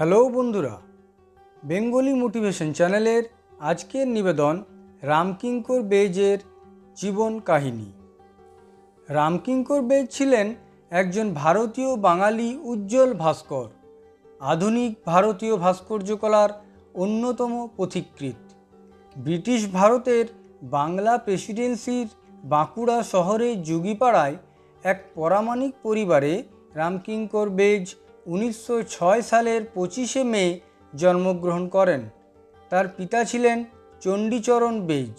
Hello বন্ধুরা, Bengali motivation চ্যানেলের আজকের নিবেদন রামকিঙ্কর বেজের জীবন কাহিনী। রামকিঙ্কর বেজ ছিলেন একজন ভারতীয় বাঙালি উজ্জ্বল ভাস্কর, আধুনিক ভারতীয় ভাস্কর্যকলার অন্যতম পথিকৃৎ। ব্রিটিশ ভারতের বাংলা প্রেসিডেন্সির বাঁকুড়া শহরের যুগিপাড়ায় এক পরামানিক পরিবারে রামকিঙ্কর বেজ উনিশশো ছয় সালের পঁচিশে মে জন্মগ্রহণ করেন। তার পিতা ছিলেন চণ্ডীচরণ বেজ।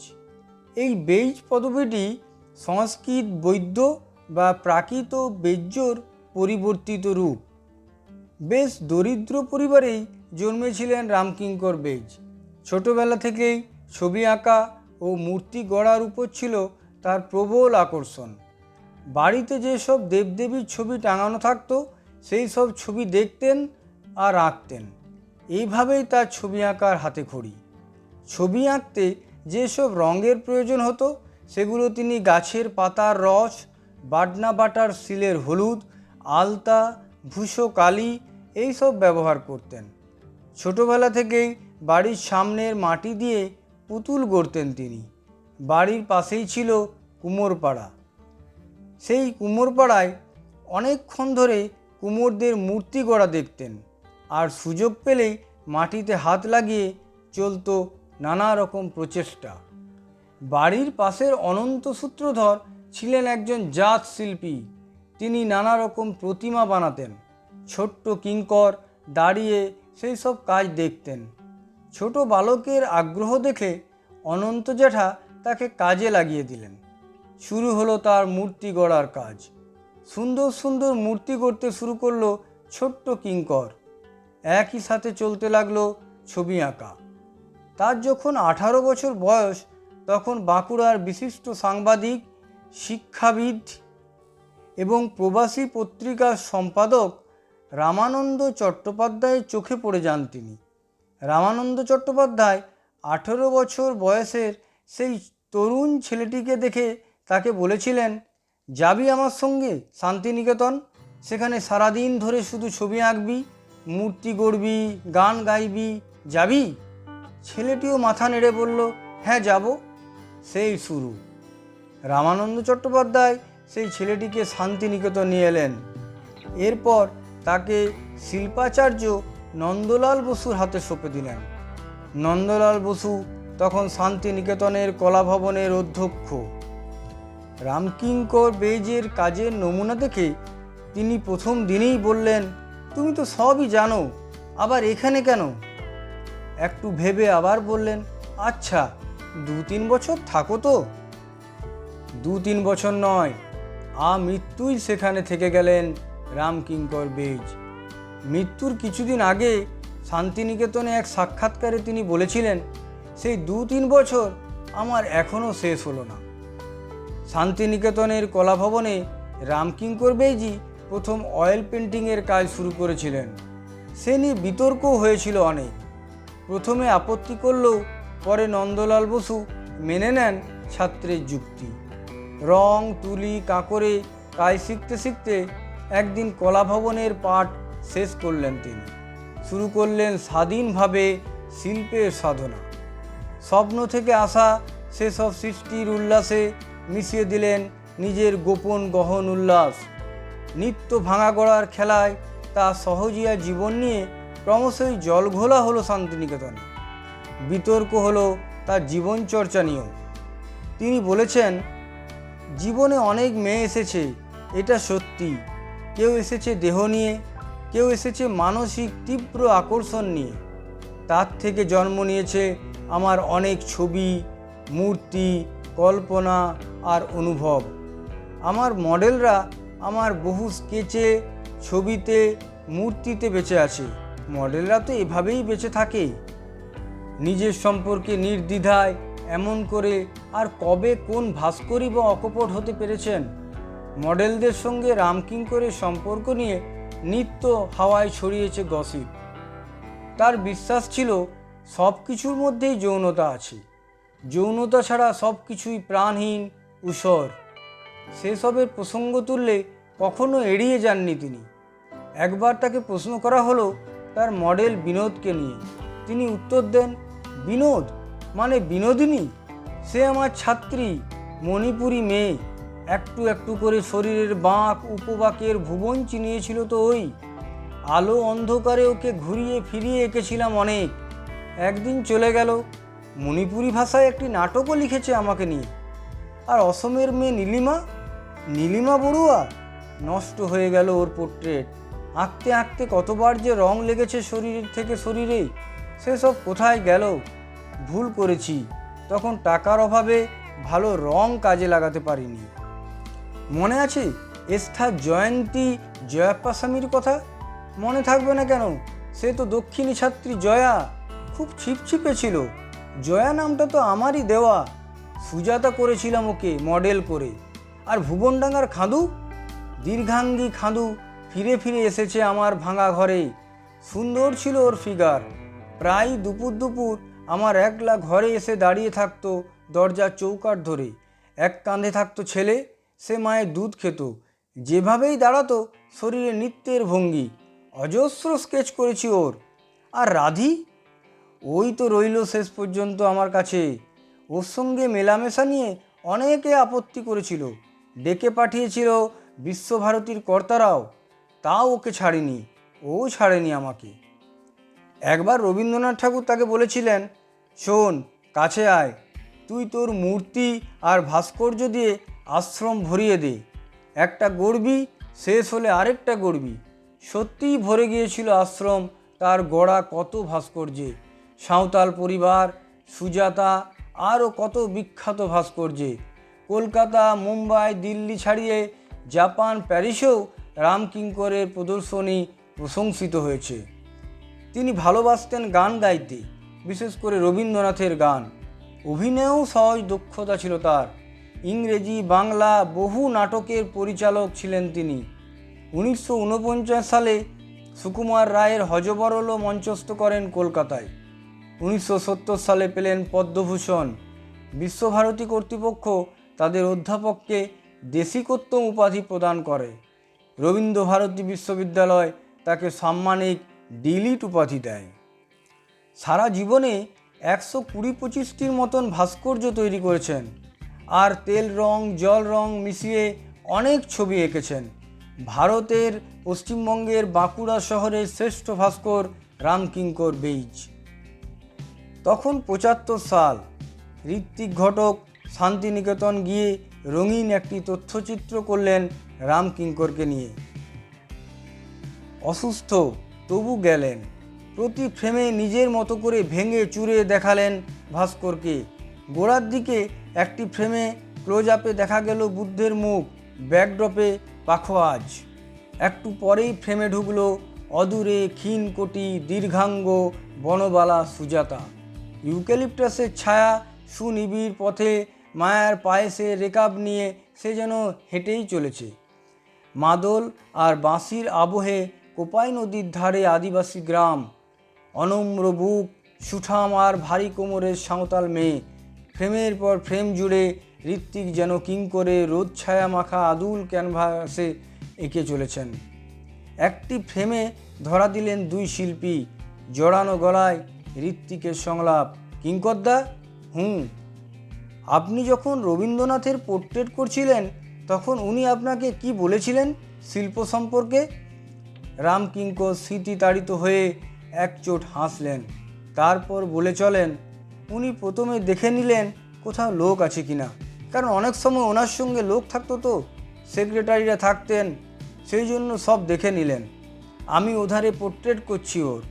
এই বেজ পদবীটি সংস্কৃত বৈদ্য বা প্রাকৃত বেজ্যর পরিবর্তিত রূপ। বেশ দরিদ্র পরিবারেই জন্মেছিলেন রামকিঙ্কর বেজ। ছোটবেলা থেকেই ছবি আঁকা ও মূর্তি গড়ার উপর ছিল তার প্রবল আকর্ষণ। বাড়িতে যেসব দেবদেবীর ছবি টাঙানো থাকতো সেই সব ছবি দেখতেন আর আঁকতেন। এইভাবেই তার ছবি আঁকার হাতে খড়ি। ছবি আঁকতে যেসব রঙের প্রয়োজন হতো, সেগুলো তিনি গাছের পাতার রস, বাটনা বাটার শিলের হলুদ, আলতা, ভূষো কালি এইসব ব্যবহার করতেন। ছোটবেলা থেকেই বাড়ির সামনের মাটি দিয়ে পুতুল গড়তেন তিনি। বাড়ির পাশেই ছিল কুমোরপাড়া। সেই কুমোরপাড়ায় অনেকক্ষণ ধরে কুমোরদের মূর্তি গড়া দেখতেন। আর সুযোগ পেলেই মাটিতে হাত লাগিয়ে চলতো নানা রকম প্রচেষ্টা। বাড়ির পাশের অনন্ত সূত্রধর ছিলেন একজন জাত শিল্পী। তিনি নানা রকম প্রতিমা বানাতেন। ছোট্ট কিঙ্কর দাঁড়িয়ে সেই সব কাজ দেখতেন। ছোট বালকের আগ্রহ দেখে অনন্ত জ্যাঠা তাকে কাজে লাগিয়ে দিলেন। শুরু হলো তার মূর্তি গড়ার কাজ। সুন্দর সুন্দর মূর্তি করতে শুরু করল ছোট্ট কিঙ্কর। একই সাথে চলতে লাগল ছবি আঁকা। তার যখন আঠারো বছর বয়স, তখন বাঁকুড়ার বিশিষ্ট সাংবাদিক, শিক্ষাবিদ এবং প্রবাসী পত্রিকার সম্পাদক রামানন্দ চট্টোপাধ্যায়ের চোখে পড়ে যান তিনি। রামানন্দ চট্টোপাধ্যায় আঠেরো বছর বয়সের সেই তরুণ ছেলেটিকে দেখে তাকে বলেছিলেন যাবি আমার সঙ্গে, শান্তিনিকেতন? সেখানে সারাদিন ধরে শুধু ছবি আঁকবি, মূর্তি গড়বি, গান গাইবি। যাবি? ছেলেটিও মাথা নেড়ে বলল হ্যাঁ যাব। সেই শুরু। রামানন্দ চট্টোপাধ্যায় সেই ছেলেটিকে শান্তিনিকেতন নিয়ে এলেন। এরপর তাকে শিল্পাচার্য নন্দলাল বসুর হাতে সঁপে দিলেন। নন্দলাল বসু তখন শান্তিনিকেতনের কলাভবনের অধ্যক্ষ। রামকিঙ্কর বেজের কাজের নমুনা দেখে তিনি প্রথম দিনেই বললেন, তুমি তো সবই জানো, আবার এখানে কেন? একটু ভেবে আবার বললেন আচ্ছা দু তিন বছর থাকো তো। দু তিন বছর নয় আমৃত্যুই সেখানে থেকে গেলেন রামকিঙ্কর বেজ। মৃত্যুর কিছুদিন আগে শান্তিনিকেতনে এক সাক্ষাৎকারে তিনি বলেছিলেন, সেই দু তিন বছর আমার এখনও শেষ হলো না। শান্তিনিকেতনের কলাভবনে রামকিঙ্কর বেজি প্রথম অয়েল পেন্টিংয়ের কাজ শুরু করেছিলেন। সে নিয়ে বিতর্কও হয়েছিল অনেক। প্রথমে আপত্তি করলেও পরে নন্দলাল বসু মেনে নেন ছাত্রের যুক্তি। রং, তুলি, কাঁকরে কাজ শিখতে শিখতে একদিন কলাভবনের পাঠ শেষ করলেন তিনি। শুরু করলেন স্বাধীনভাবে শিল্পের সাধনা। স্বপ্ন থেকে আসা সেসব সৃষ্টির উল্লাসে মিশিয়ে দিলেন নিজের গোপন গহন উল্লাস। নিত্য ভাঙা গড়ার খেলায় তা সহজিয়া জীবন নিয়ে ক্রমশই জলঘোলা হলো শান্তিনিকেতনে। বিতর্ক হলো তার জীবনচর্চা নিয়েও। তিনি বলেছেন, জীবনে অনেক মেয়ে এসেছে, এটা সত্যি। কেউ এসেছে দেহ নিয়ে, কেউ এসেছে মানসিক তীব্র আকর্ষণ নিয়ে। তার থেকে জন্ম নিয়েছে আমার অনেক ছবি, মূর্তি কল্পনা আর অনুভব। আমার মডেলরা আমার বহু স্কেচে, ছবিতে, মূর্তিতে বেঁচে আছে। মডেলরা তো এভাবেই বেঁচে থাকে। নিজের সম্পর্কে নির্দ্বিধায় এমন করে আর কবে কোন ভাস্করই বা অকপট হতে পেরেছেন? মডেলদের সঙ্গে রামকিঙ্করের সম্পর্ক নিয়ে নিত্য হাওয়ায় ছড়িয়েছে গসিপ। তার বিশ্বাস ছিল সব কিছুর মধ্যেই যৌনতা আছে। যৌনতা ছাড়া সব কিছুই প্রাণহীন, উসর। সেসবের প্রসঙ্গ তুললে কখনো এড়িয়ে যাননি তিনি। একবার তাকে প্রশ্ন করা হলো তার মডেল বিনোদকে নিয়ে। তিনি উত্তর দেন, বিনোদ? মানে বিনোদিনী? সে আমার ছাত্রী, মণিপুরি মেয়ে। একটু একটু করে শরীরের বাঁক, উপবাকের ভুবন চিনিয়েছিল তো ওই। আলো অন্ধকারে ওকে ঘুরিয়ে ফিরিয়ে এঁকেছিলাম অনেক। একদিন চলে গেল মণিপুরি ভাষায় একটি নাটকও লিখেছে আমাকে নিয়ে। আর অসমের মেয়ে নীলিমা নীলিমা বড়ুয়া, নষ্ট হয়ে গেল ওর পোর্ট্রেট। আঁকতে আঁকতে কতবার যে রং লেগেছে শরীর থেকে শরীরে সেসব কোথায় গেল? ভুল করেছি। তখন টাকার অভাবে ভালো রং কাজে লাগাতে পারিনি। মনে আছে এস্থার জয়ন্তী জয়াপ্পাস্বামীর কথা? মনে থাকবে না কেন? সে তো দক্ষিণী ছাত্রী জয়া। খুব ছিপছিপে ছিল। জয়া নামটা তো আমারই দেওয়া। সুজাতা করেছিলাম ওকে মডেল করে। আর ভুবনডাঙ্গার খাঁদু? দীর্ঘাঙ্গী খাঁদু ফিরে ফিরে এসেছে আমার ভাঙা ঘরে। সুন্দর ছিল ওর ফিগার। প্রায় দুপুর দুপুর আমার একলা ঘরে এসে দাঁড়িয়ে থাকতো দরজার চৌকাঠ ধরে। এক কাঁধে থাকতো ছেলে, সে মায়ের দুধ খেত। যেভাবেই দাঁড়াতো, শরীরে নৃত্যের ভঙ্গি। অজস্র স্কেচ করেছি ওর। আর রাধি? ওই তো রইল শেষ পর্যন্ত আমার কাছে। ওর সঙ্গে মেলামেশা নিয়ে অনেকে আপত্তি করেছিল। ডেকে পাঠিয়েছিল বিশ্বভারতীর কর্তারাও। তাও ওকে ছাড়েনি। ও ছাড়েনি আমাকে। একবার রবীন্দ্রনাথ ঠাকুর তাকে বলেছিলেন, শোন, কাছে আয়। তুই তোর মূর্তি আর ভাস্কর্য দিয়ে আশ্রম ভরিয়ে দে। একটা গড়বি, শেষ হলে আরেকটা গড়বি। সত্যিই ভরে গিয়েছিল আশ্রম, তার গড়া কত ভাস্কর্যে। সাঁওতাল পরিবার, সুজাতা, আরও কত বিখ্যাত ভাস্কর্যে। কলকাতা, মুম্বাই, দিল্লি ছাড়িয়ে জাপান, প্যারিসেও রামকিঙ্করের প্রদর্শনী প্রশংসিত হয়েছে। তিনি ভালোবাসতেন গান গাইতে, বিশেষ করে রবীন্দ্রনাথের গান। অভিনয়েও সহজ দক্ষতা ছিল তার। ইংরেজি, বাংলা বহু নাটকের পরিচালক ছিলেন তিনি। উনিশশো উনপঞ্চাশ সালে সুকুমার রায়ের হজবরলও মঞ্চস্থ করেন কলকাতায়। উনিশশো সত্তর সালে পেলেন পদ্মভূষণ। বিশ্বভারতী কর্তৃপক্ষ তাদের অধ্যাপককে দেশিকোত্তম উপাধি প্রদান করে। রবীন্দ্রভারতী বিশ্ববিদ্যালয় তাকে সাম্মানিক ডিলিট উপাধি দেয়। সারা জীবনে একশো কুড়ি পঁচিশটির মতন ভাস্কর্য তৈরি করেছেন। আর তেল রং, জল রং মিশিয়ে অনেক ছবি এঁকেছেন। ভারতের পশ্চিমবঙ্গের বাঁকুড়া শহরের শ্রেষ্ঠ ভাস্কর রামকিঙ্কর বেইজ। তখন পঁচাত্তর সাল, ঋত্বিক ঘটক, শান্তিনিকেতন গিয়ে রঙিন একটি তথ্যচিত্র করলেন রামকিঙ্করকে নিয়ে। অসুস্থ, তবু গেলেন। প্রতি ফ্রেমে নিজের মতো করে ভেঙে চুরে দেখালেন ভাস্করকে। গোড়ার দিকে একটি ফ্রেমে ক্লোজ আপে দেখা গেল বুদ্ধের মুখ, ব্যাকড্রপে পাখোয়াজ। একটু পরেই ফ্রেমে ঢুকলো অদূরে ক্ষীণকোটি দীর্ঘাঙ্গ বনবালা সুজাতা। ইউক্যালিপটাসের ছায়া সুনিবিড় পথে মায়ার পায়েসে রেকাব নিয়ে সে যেন হেঁটেই চলেছে। মাদল আর বাঁশির আবহে কোপাই নদীর ধারে আদিবাসী গ্রাম। অনম্র বুক, সুঠাম আর ভারী কোমরের সাঁওতাল মেয়ে। ফ্রেমের পর ফ্রেম জুড়ে ঋত্বিক যেন কিং করে রোদ ছায়া মাখা আদুল ক্যানভাসে এঁকে চলেছেন। একটি ফ্রেমে ধরা দিলেন দুই শিল্পী। জড়ানো গলায় ঋত্বিকের সংলাপ। কিঙ্করদা, হুম, আপনি যখন রবীন্দ্রনাথের পোর্ট্রেট করছিলেন, তখন উনি আপনাকে কি বলেছিলেন শিল্প সম্পর্কে? রামকিঙ্কর স্মৃতি তাড়িত হয়ে একচোট হাসলেন। তারপর বলে চলেন, উনি প্রথমে দেখে নিলেন কোথাও লোক আছে কিনা। কারণ অনেক সময় ওনার সঙ্গে লোক থাকতো তো, সেক্রেটারিরা থাকতেন, সেই জন্য সব দেখে নিলেন। আমি ওধারে পোর্ট্রেট করছি ওর।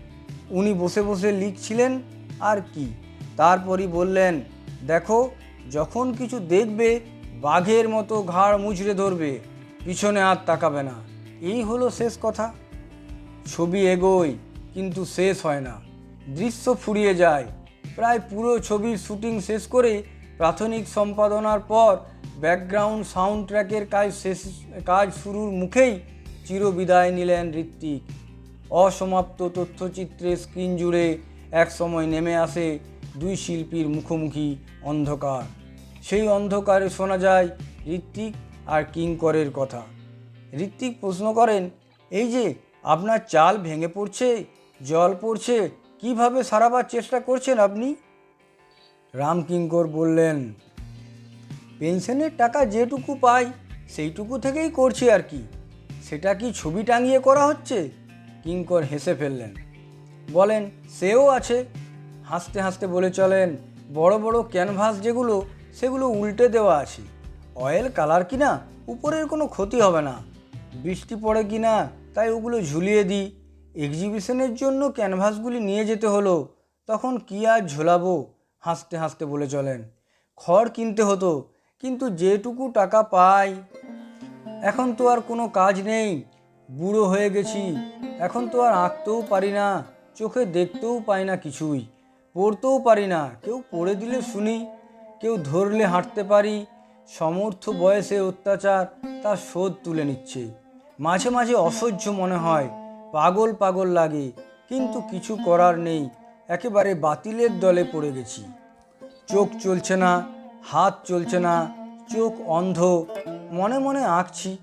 উনি বসে বসে লিখছিলেন, আর কি? তারপরই বললেন, দেখো, যখন কিছু দেখবে, বাঘের মতো ঘাড় মুচড়ে ধরবে, পিছনে আর তাকাবে না। এই হলো শেষ কথা। ছবি এগোয়, কিন্তু শেষ হয় না। দৃশ্য ফুরিয়ে যায়। প্রায় পুরো ছবির শুটিং শেষ করে প্রাথমিক সম্পাদনার পর ব্যাকগ্রাউন্ড সাউন্ড ট্র্যাকের কাজ শেষ, কাজ শুরুর মুখেই চিরবিদায় নিলেন ঋত্বিক। অসমাপ্ত তথ্যচিত্রে স্ক্রিন জুড়ে এক সময় নেমে আসে দুই শিল্পীর মুখোমুখি অন্ধকার। সেই অন্ধকারে শোনা যায় ঋত্বিক আর কিঙ্করের কথা। ঋত্বিক প্রশ্ন করেন, এই যে, আপনার চাল ভেঙে পড়ছে, জল পড়ছে, কীভাবে সারাবার চেষ্টা করছেন আপনি? রাম রামকিঙ্কর বললেন, পেনশনের টাকা যেটুকু পাই, সেইটুকু থেকেই করছি আর কি। সেটা কি ছবি টাঙিয়ে করা হচ্ছে? কিঙ্কর হেসে ফেললেন, বলেন, সেও আছে হাসতে হাসতে বলে চলেন, বড় বড় ক্যানভাস যেগুলো, সেগুলো উল্টে দেওয়া আছে। অয়েল কালার কিনা, উপরের কোনো ক্ষতি হবে না। বৃষ্টি পড়ে কিনা, তাই ওগুলো ঝুলিয়ে দিই। এক্সিবিশনের জন্য ক্যানভাসগুলি নিয়ে যেতে হলো, তখন কি আর ঝোলাবো? হাসতে হাসতে বলে চলেন। খড় কিনতে হতো, কিন্তু যেটুকু টাকা পাই। এখন তো আর কোনো কাজ নেই, বুড়ো হয়ে গেছি। এখন তো আর আঁকতেও পারি না, চোখে দেখতেও পাই না কিছুই। পড়তেও পারি না। কেউ পড়ে দিলে শুনি, কেউ ধরলে হাঁটতে পারি। সমর্থ বয়সে অত্যাচার, তার শোধ তুলে নিচ্ছে। মাঝে মাঝে অসহ্য মনে হয়, পাগল পাগল লাগে, কিন্তু কিছু করার নেই, একেবারে বাতিলের দলে পড়ে গেছি। চোখ চলছে না, হাত চলছে না, চোখ অন্ধ, মনে মনে আঁকছি।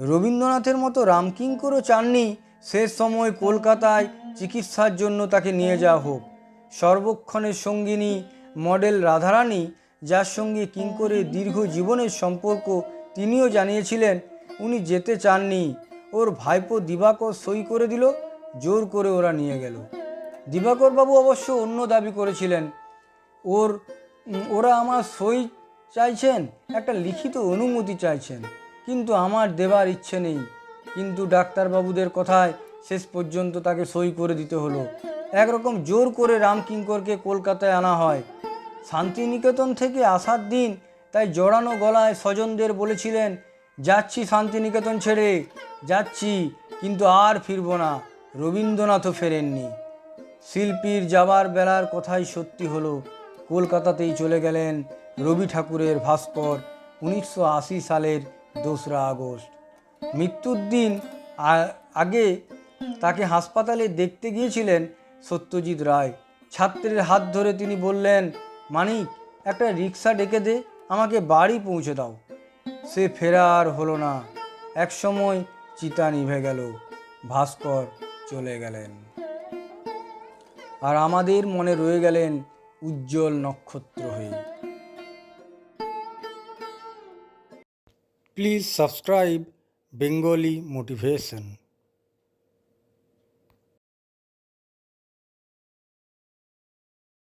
রবীন্দ্রনাথের মতো রামকিঙ্করও চাননি শেষ সময় কলকাতায় চিকিৎসার জন্য তাকে নিয়ে যাওয়া হোক। সর্বক্ষণের সঙ্গিনী মডেল রাধারানী, যার সঙ্গে কিঙ্করের দীর্ঘ জীবনের সম্পর্ক তিনিও জানিয়েছিলেন, উনি যেতে চাননি। ওর ভাইপো দিবাকর সই করে দিল, জোর করে ওরা নিয়ে গেল। দিবাকর বাবু অবশ্য অন্য দাবি করেছিলেন, ওর, ওরা আমার সই চাইছেন, একটা লিখিত অনুমতি চাইছেন, কিন্তু আমার দেবার ইচ্ছে নেই। কিন্তু ডাক্তারবাবুদের কথায় শেষ পর্যন্ত তাকে সই করে দিতে হলো। একরকম জোর করে রামকিঙ্করকে কলকাতায় আনা হয়। শান্তিনিকেতন থেকে আসার দিন তাই জড়ানো গলায় স্বজনদের বলেছিলেন, যাচ্ছি শান্তিনিকেতন ছেড়ে, যাচ্ছি, কিন্তু আর ফিরবো না। রবীন্দ্রনাথও ফেরেননি। শিল্পীর যাবার বেলার কথাই সত্যি হলো, কলকাতাতেই চলে গেলেন রবি ঠাকুরের ভাস্কর উনিশশো আশি সালের দোসরা আগস্ট। মৃত্যুর দিন আগে তাকে হাসপাতালে দেখতে গিয়েছিলেন সত্যজিৎ রায়। ছাত্রের হাত ধরে তিনি বললেন, মানিক, একটা রিক্সা ডেকে দে, আমাকে বাড়ি পৌঁছে দাও। সে ফেরা আর হলো না। একসময় চিতা নিভে গেল। ভাস্কর চলে গেলেন। আর আমাদের মনে রয়ে গেলেন উজ্জ্বল নক্ষত্র হয়ে। Please subscribe Bengali motivation.